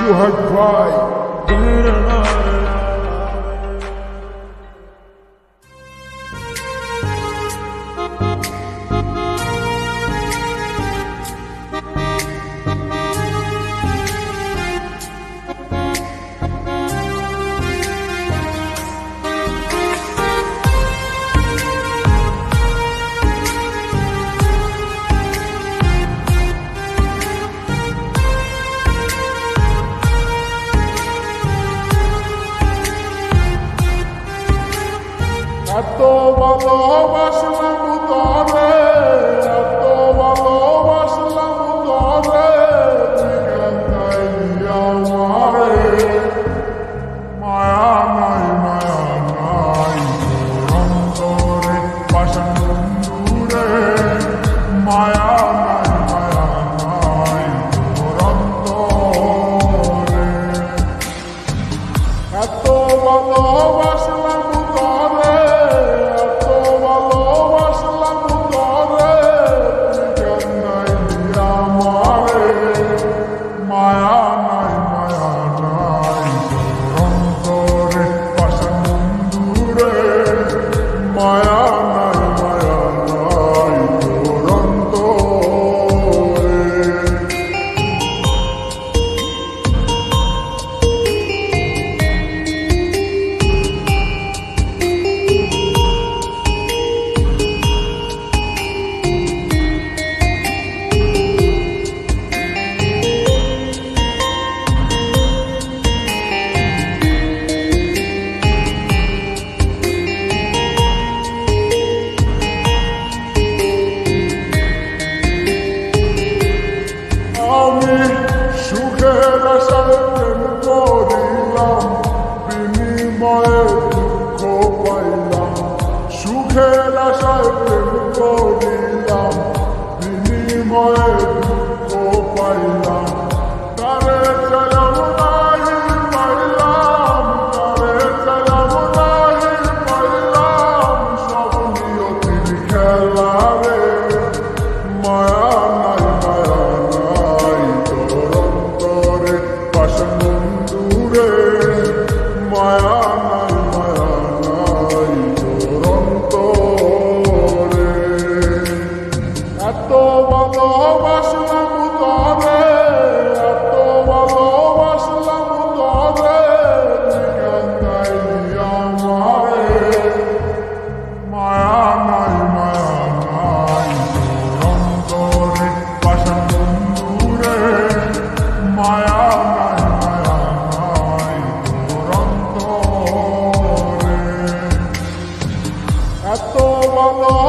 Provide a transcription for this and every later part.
you heard right. এত ভালোবাসলাম তরে এত ভালোবাসলাম তরে আমারে মায়া নাই মায়া নাই তোর অন্তরে পাশান বন্ধুরে মায়া নাই মায়া নাই তোর অন্তরে এত ভালোবাসলাম সুখের আশায় প্রেম করিলাম বিনিময়ে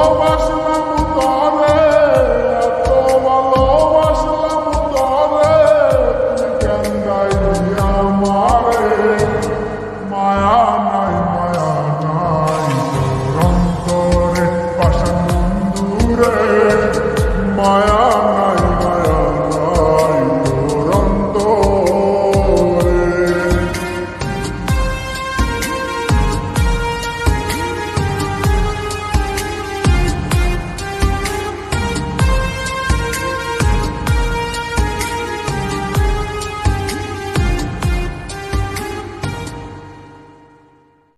Oh, my surroundings.